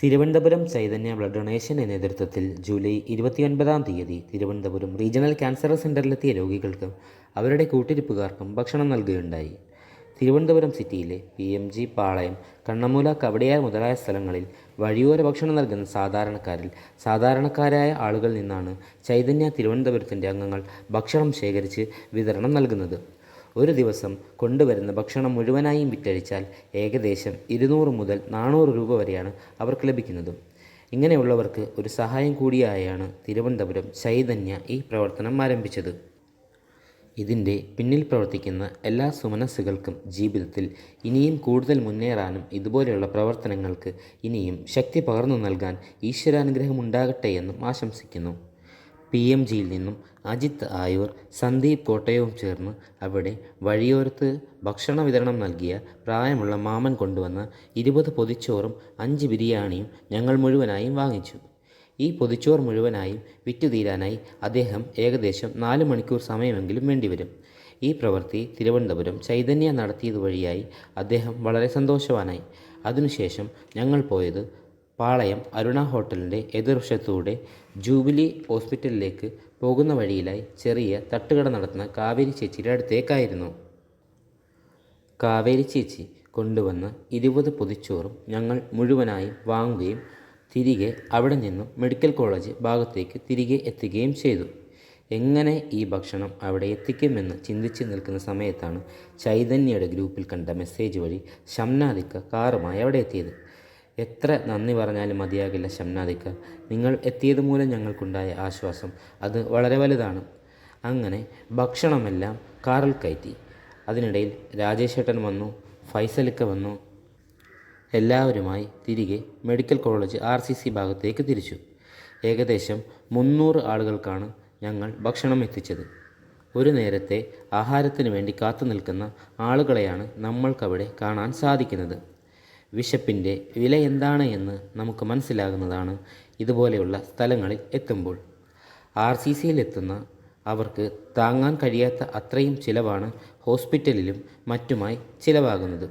Thiruvananthapuram Chaitanya blood ഡൊണേഷന്റെ നേതൃത്വത്തിൽ July ഇരുപത്തിയൊൻപതാം തീയതി Thiruvananthapuram regional cancer സെന്ററിലെത്തിയ രോഗികൾക്കും അവരുടെ കൂട്ടിരിപ്പുകാർക്കും ഭക്ഷണം നൽകുകയുണ്ടായി. തിരുവനന്തപുരം സിറ്റിയിലെ P M G Palayam Kannammoola Kawdiar മുതലായ സ്ഥലങ്ങളിൽ വഴിയോര ഭക്ഷണം നൽകുന്ന സാധാരണക്കാരിൽ സാധാരണക്കാരായ ആളുകളിൽ നിന്നാണ് ചൈതന്യ തിരുവനന്തപുരത്തിന്റെ അംഗങ്ങൾ ഭക്ഷണം ശേഖരിച്ച് വിതരണം നൽകുന്നത്. ഒരു ദിവസം കൊണ്ടുവരുന്ന ഭക്ഷണം മുഴുവനായും വിറ്റഴിച്ചാൽ ഏകദേശം ഇരുന്നൂറ് മുതൽ നാനൂറ് രൂപ വരെയാണ് അവർക്ക് ലഭിക്കുന്നത്. ഇങ്ങനെയുള്ളവർക്ക് ഒരു സഹായം കൂടിയായാണ് തിരുവനന്തപുരം ചൈതന്യ ഈ പ്രവർത്തനം ആരംഭിച്ചത്. ഇതിന്റെ പിന്നിൽ പ്രവർത്തിക്കുന്ന എല്ലാ സുമനസ്സുകൾക്കും ജീവിതത്തിൽ ഇനിയും കൂടുതൽ മുന്നേറാനും ഇതുപോലെയുള്ള പ്രവർത്തനങ്ങൾക്ക് ഇനിയും ശക്തി പകർന്നു നൽകാൻ ഈശ്വരാനുഗ്രഹം ഉണ്ടാകട്ടെ എന്നും ആശംസിക്കുന്നു. പി എം ജിയിൽ നിന്നും അജിത് ആയൂർ സന്ദീപ് കോട്ടയവും ചേർന്ന് അവിടെ വഴിയോരത്ത് ഭക്ഷണ വിതരണം നൽകിയ പ്രായമുള്ള മാമൻ കൊണ്ടുവന്ന ഇരുപത് പൊതിച്ചോറും അഞ്ച് ബിരിയാണിയും ഞങ്ങൾ മുഴുവനായും വാങ്ങിച്ചു. ഈ പൊതിച്ചോർ മുഴുവനായും വിറ്റുതീരാനായി അദ്ദേഹം ഏകദേശം നാല് മണിക്കൂർ സമയമെങ്കിലും വേണ്ടിവരും. ഈ പ്രവൃത്തി തിരുവനന്തപുരം ചൈതന്യ നടത്തിയത് വഴിയായി അദ്ദേഹം വളരെ സന്തോഷവാനായി. അതിനുശേഷം ഞങ്ങൾ പോയത് പാളയം അരുണ ഹോട്ടലിന്റെ എതിർവശത്തൂടെ ജൂബിലി ഹോസ്പിറ്റലിലേക്ക് പോകുന്ന വഴിയിലായി ചെറിയ തട്ടുകട നടത്തുന്ന കാവേരി ചേച്ചിയുടെ അടുത്തേക്കായിരുന്നു കാവേരി ചേച്ചി കൊണ്ടുവന്ന ഇരുപത് പൊതിച്ചോറും ഞങ്ങൾ മുഴുവനായും വാങ്ങുകയും തിരികെ അവിടെ നിന്നും മെഡിക്കൽ കോളേജ് ഭാഗത്തേക്ക് തിരികെ എത്തുകയും ചെയ്തു. എങ്ങനെ ഈ ഭക്ഷണം അവിടെ എത്തിക്കുമെന്ന് ചിന്തിച്ച് നിൽക്കുന്ന സമയത്താണ് ചൈതന്യയുടെ ഗ്രൂപ്പിൽ കണ്ട മെസ്സേജ് വഴി ഷംനാദിക്ക കാറുമായി അവിടെ എത്തിയത്. എത്ര നന്ദി പറഞ്ഞാലും മതിയാകില്ല ഷംനാദിക്ക നിങ്ങൾ എത്തിയത് മൂലം ഞങ്ങൾക്കുണ്ടായ ആശ്വാസം അത് വളരെ വലുതാണ്. അങ്ങനെ ഭക്ഷണമെല്ലാം കാറിൽ കയറ്റി. അതിനിടയിൽ രാജേഷേട്ടൻ വന്നു ഫൈസലിക്ക വന്നു. എല്ലാവരുമായി തിരികെ medical college R C C ഭാഗത്തേക്ക് തിരിച്ചു. ഏകദേശം മുന്നൂറ് ആളുകൾക്കാണ് ഞങ്ങൾ ഭക്ഷണം എത്തിച്ചത്. ഒരു നേരത്തെ ആഹാരത്തിന് വേണ്ടി കാത്തു നിൽക്കുന്ന ആളുകളെയാണ് നമ്മൾക്കവിടെ കാണാൻ സാധിക്കുന്നത്. വിശപ്പിന്റെ വില എന്താണ് എന്ന് നമുക്ക് മനസ്സിലാകുന്നതാണ് ഇതുപോലെയുള്ള സ്ഥലങ്ങളിൽ എത്തുമ്പോൾ. ആർ സി സിയിലെത്തുന്ന അവർക്ക് താങ്ങാൻ കഴിയാത്ത അത്രയും ചിലവാണ് ഹോസ്പിറ്റലിലും മറ്റുമായി ചിലവാകുന്നത്.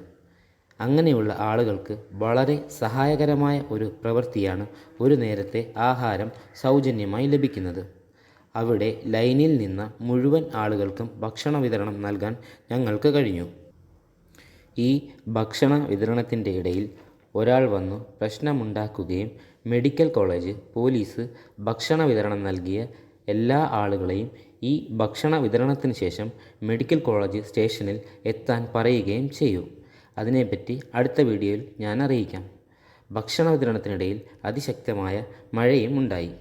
അങ്ങനെയുള്ള ആളുകൾക്ക് വളരെ സഹായകരമായ ഒരു പ്രവൃത്തിയാണ് ഒരു നേരത്തെ ആഹാരം സൗജന്യമായി ലഭിക്കുന്നത്. അവിടെ ലൈനിൽ നിന്ന മുഴുവൻ ആളുകൾക്കും ഭക്ഷണ വിതരണം നൽകാൻ ഞങ്ങൾക്ക് കഴിഞ്ഞു. ഈ ഭക്ഷണ വിതരണത്തിന്റെ ഇടയിൽ ഒരാൾ വന്നു പ്രശ്നമുണ്ടാക്കുകയും മെഡിക്കൽ കോളേജ് പോലീസ് ഭക്ഷണ വിതരണം നൽകിയ എല്ലാ ആളുകളെയും ഈ ഭക്ഷണ വിതരണത്തിന് ശേഷം മെഡിക്കൽ കോളേജ് സ്റ്റേഷനിൽ എത്താൻ പറയുകയും ചെയ്യും അതിനെപ്പറ്റി അടുത്ത വീഡിയോയിൽ ഞാൻ അറിയിക്കാം. ഭക്ഷണ വിതരണത്തിനിടയിൽ അതിശക്തമായ മഴയും ഉണ്ടായി.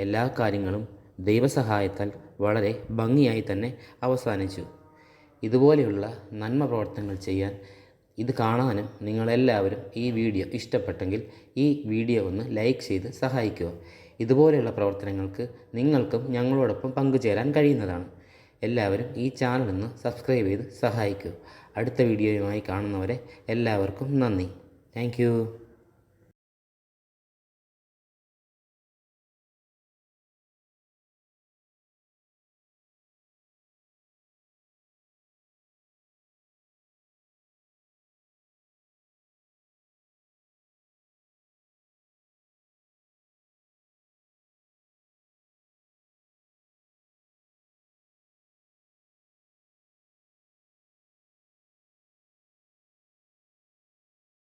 എല്ലാ കാര്യങ്ങളും ദൈവസഹായത്താൽ വളരെ ഭംഗിയായി തന്നെ അവസാനിച്ചു. ഇതുപോലെയുള്ള നന്മ പ്രവർത്തനങ്ങൾ ചെയ്യാൻ ഇത് കാണാനും നിങ്ങളെല്ലാവരും ഈ വീഡിയോ ഇഷ്ടപ്പെട്ടെങ്കിൽ ഈ വീഡിയോ ഒന്ന് ലൈക്ക് ചെയ്ത് സഹായിക്കുക. ഇതുപോലെയുള്ള പ്രവർത്തനങ്ങൾക്ക് നിങ്ങൾക്കും ഞങ്ങളോടൊപ്പം പങ്കുചേരാൻ കഴിയുന്നതാണ്. എല്ലാവരും ഈ ചാനൽ ഒന്ന് സബ്സ്ക്രൈബ് ചെയ്ത് സഹായിക്കുക. അടുത്ത വീഡിയോയുമായി കാണുന്നവരെ എല്ലാവർക്കും നന്ദി. താങ്ക്